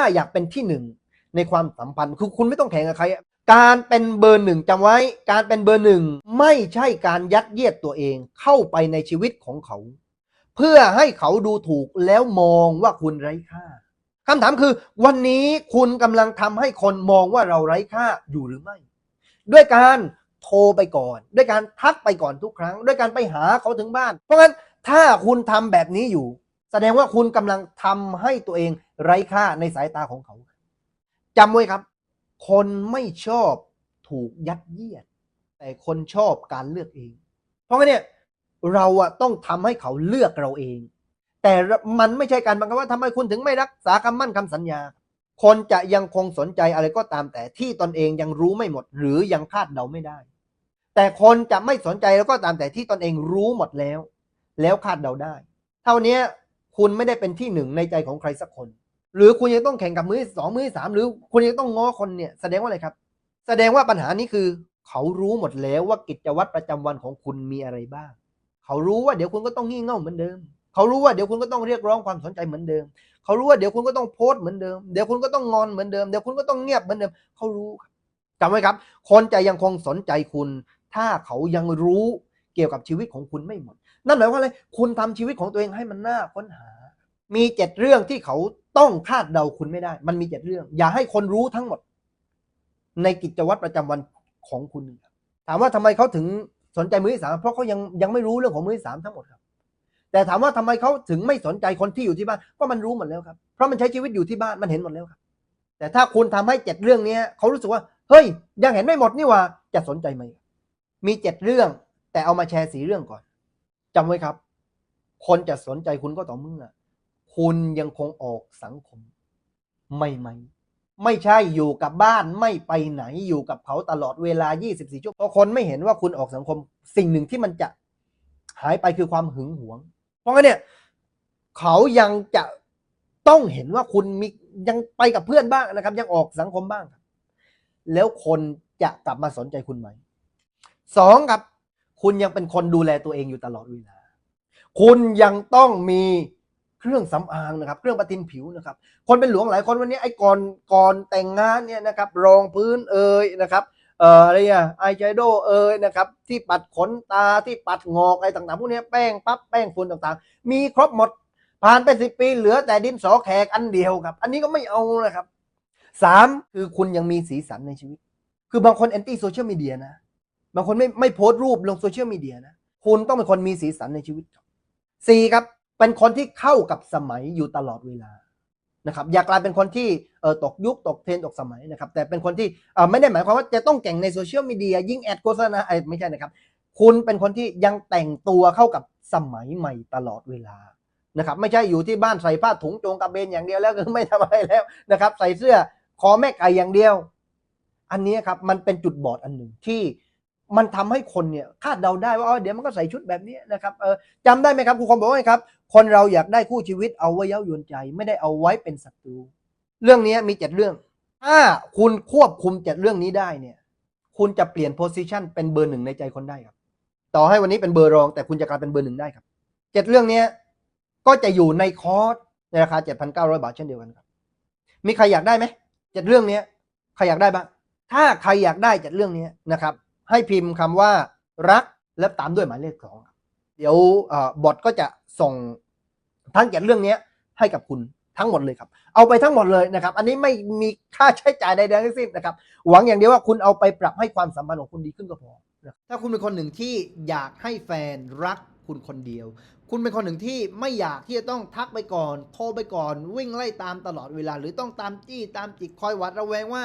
าอยากเป็นที่หนึ่งในความสัมพันธ์คือคุณไม่ต้องแข่งกับใครการเป็นเบอร์หนึ่งจำไว้ การเป็นเบอร์หนึ่งไม่ใช่การยัดเยียดตัวเองเข้าไปในชีวิตของเขา เพื่อให้เขาดูถูกแล้วมองว่าคุณไร้ค่าคำถามคือ วันนี้คุณกำลังทำให้คนมองว่าเราไร้ค่าอยู่หรือไม่ ด้วยการโทรไปก่อน ด้วยการทักไปก่อนทุกครั้ง ด้วยการไปหาเขาถึงบ้าน เพราะงั้นถ้าคุณทำแบบนี้อยู่ แสดงว่าคุณกำลังทำให้ตัวเองไร้ค่าในสายตาของเขาจำไว้ครับ คนไม่ชอบถูกยัดเยียด แต่คนชอบการเลือกเอง เพราะงั้นเนี่ยเราอะต้องทำให้เขาเลือกเราเอง แต่มันไม่ใช่การบังคับว่าทำไมคุณถึงไม่รักษาคำมั่นคำสัญญา คนจะยังคงสนใจอะไรก็ตามแต่ที่ตนเองยังรู้ไม่หมด หรือยังคาดเดาไม่ได้ แต่คนจะไม่สนใจแล้วก็ตามแต่ที่ตนเองรู้หมดแล้ว แล้วคาดเดาได้ เท่านี้ คุณไม่ได้เป็นที่หนึ่งในใจของใครสักคน หรือคุณยังต้องแข่งกับมือที่สองมือที่สามหรือคุณยังต้องง้อคนเนี่ยแสดงว่าอะไรครับ แสดงว่าปัญหานี้คือ เขารู้หมดแล้วว่ากิจวัตรประจำวันของคุณมีอะไรบ้าง เขารู้ว่าเดี๋ยวคุณก็ต้องงี่เง่าเหมือนเดิม เขารู้ว่าเดี๋ยวคุณก็ต้องเรียกร้องความสนใจเหมือนเดิม เขารู้ว่าเดี๋ยวคุณก็ต้องโพสต์เหมือนเดิม เดี๋ยวคุณก็ต้องงอนเหมือนเดิม เดี๋ยวคุณก็ต้องเงียบเหมือนเดิม เขารู้จำไว้ครับ คนจะยังคงสนใจคุณ ถ้าเขายังรู้ กี่ยวกับชีวิตของคุณไม่หมด นั่นหมายความว่าอะไรคุณทำชีวิตของตัวเองให้มันน่าค้นหา มีเจ็ดเรื่องที่เขาต้องคาดเดาคุณไม่ได้ มันมีเจ็ดเรื่อง อย่าให้คนรู้ทั้งหมด ในกิจวัตรประจำวันของคุณ ถามว่าทำไมเขาถึงสนใจมือที่สามเพราะเขายังยังไม่รู้เรื่องของมือที่สามทั้งหมดครับแต่ถามว่าทำไมเขาถึงไม่สนใจคนที่อยู่ที่บ้านก็มันรู้หมดแล้วครับ เพราะมันใช้ชีวิตอยู่ที่บ้านมันเห็นหมดแล้วครับ แต่ถ้าคุณทำให้เจ็ดเรื่องเนี้ยเขารู้สึกว่า เฮ้ย ยังเห็นไม่หมดนี่ว่าจะสนใจไหม มีเจ็ดเรื่อง แต่เอามาแชร์สีเรื่องก่อนจำไว้ครับ คนจะสนใจคุณก็ต่อเมื่อ คุณยังคงออกสังคมไม่ไหมไม่ใช่อยู่กับบ้านไม่ไปไหนอยู่กับเขาตลอดเวลา 24 ชั่วโมงคนไม่เห็นว่าคุณออกสังคม สิ่งหนึ่งที่มันจะหายไปคือความหึงหวง เพราะงั้นเนี่ย เขายังจะต้องเห็นว่าคุณมียังไปกับเพื่อนบ้างนะครับ ยังออกสังคมบ้างครับ แล้วคนจะกลับมาสนใจคุณไหมสองครับ คุณยังเป็นคนดูแลตัวเองอยู่ตลอดเวลา คุณยังต้องมีเครื่องสำอางนะครับ เครื่องประทินผิวนะครับ คนเป็นหลวงหลายคนวันนี้ไอ้ก่อนก่อนแต่งงานเนี่ยนะครับ รองพื้นเอ่ยนะครับเอ่ออะไรอะไอแชโดว์เอ่ยนะครับ ที่ปัดขนตาที่ปัดงอกอะไรต่างๆพวกนี้แป้งปั๊บแป้งฝุ่นต่างๆ มีครบหมด ผ่านไปสิปีเหลือแต่ดินสอแขกอันเดียวครับ อันนี้ก็ไม่เอานะครับสามคือคุณยังมีสีสันในชีวิต คือบางคนแอนตี้โซเชียลมีเดียนะ บางคนไม่ไม่โพสต์รูปลงโซเชียลมีเดียนะ คุณต้องเป็นคนมีสีสันในชีวิตครับสี่ครับ เป็นคนที่เข้ากับสมัยอยู่ตลอดเวลานะครับ อย่ากลายเป็นคนที่เออตกยุคตกเทรนตกสมัยนะครับ แต่เป็นคนที่เออไม่ได้หมายความว่าจะต้องเก่งในโซเชียลมีเดียยิ่งแอดโฆษณาไอะไม่ใช่นะครับ คุณเป็นคนที่ยังแต่งตัวเข้ากับสมัยใหม่ตลอดเวลานะครับ ไม่ใช่อยู่ที่บ้านใส่ผ้าถุงโจงกระเบนอย่างเดียวแล้วก็ไม่ทำอะไรแล้วนะครับ ใส่เสื้อคอแม่ไก่อย่างเดียว อันนี้ครับมันเป็นจุดบอดอันหนึ่งที่ มันทำให้คนเนี่ยคาดเดาได้ว่าอ๋อเดี๋ยวมันก็ใส่ชุดแบบนี้นะครับเออจำได้ไหมครับครูคอมบอกว่าไงครับ คนเราอยากได้คู่ชีวิตเอาไว้เย้ายวนใจ ไม่ได้เอาไว้เป็นศัตรู เรื่องนี้มีเจ็ดเรื่อง ถ้าคุณควบคุมเจ็ดเรื่องนี้ได้เนี่ย คุณจะเปลี่ยนโพสิชันเป็นเบอร์หนึ่งในใจคนได้ครับ ต่อให้วันนี้เป็นเบอร์รอง แต่คุณจะกลายเป็นเบอร์หนึ่งได้ครับเจ็ดเรื่องนี้ก็จะอยู่ในคอร์สในราคาเจ็ดพันเก้าร้อยบาทเช่นเดียวกันครับ มีใครอยากได้ไหมเจ็ดเรื่องนี้ใครอยากได้บ้าง ถ้าใครอยากได้เจ็ดเรื่องนี้นะครับ ให้พิมพ์คำว่ารักและตามด้วยหมายเลขสองเดี๋ยวบอทก็จะส่งทั้งเจ็ดเรื่องนี้ให้กับคุณทั้งหมดเลยครับ เอาไปทั้งหมดเลยนะครับ อันนี้ไม่มีค่าใช้จ่ายใดๆทั้งสิ้นนะครับ หวังอย่างเดียวว่าคุณเอาไปปรับให้ความสัมพันธ์ของคุณดีขึ้นก็พอ ถ้าคุณเป็นคนหนึ่งที่อยากให้แฟนรักคุณคนเดียว คุณเป็นคนหนึ่งที่ไม่อยากที่จะต้องทักไปก่อน โทรไปก่อน วิ่งไล่ตามตลอดเวลา หรือต้องตามจี้ตามจิกคอยหวัดระแวงว่า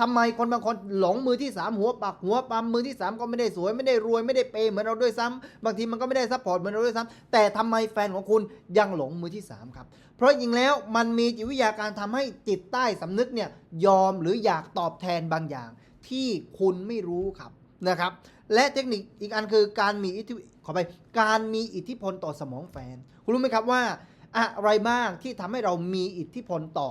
ทำไมคนบางคนหลงมือที่ 3 หัวปักหัวปั๊มมือที่ 3 ก็ไม่ได้สวยไม่ได้รวยไม่ได้เปย์เหมือนเราด้วยซ้ำบางทีมันก็ไม่ได้ซัพพอร์ตเหมือนเราด้วยซ้ำแต่ทำไมแฟนของคุณยังหลงมือที่ 3 ครับ เพราะจริงแล้วมันมีจิตวิทยาการทำให้จิตใต้สำนึกเนี่ยยอมหรืออยากตอบแทนบางอย่าง ที่คุณไม่รู้ครับนะครับและเทคนิคอีกอันคือการมีอิทธิขอไปการมีอิทธิพลต่อสมองแฟน คุณรู้ไหมครับว่า อะไรบ้างที่ทำให้เรามีอิทธิพลต่อ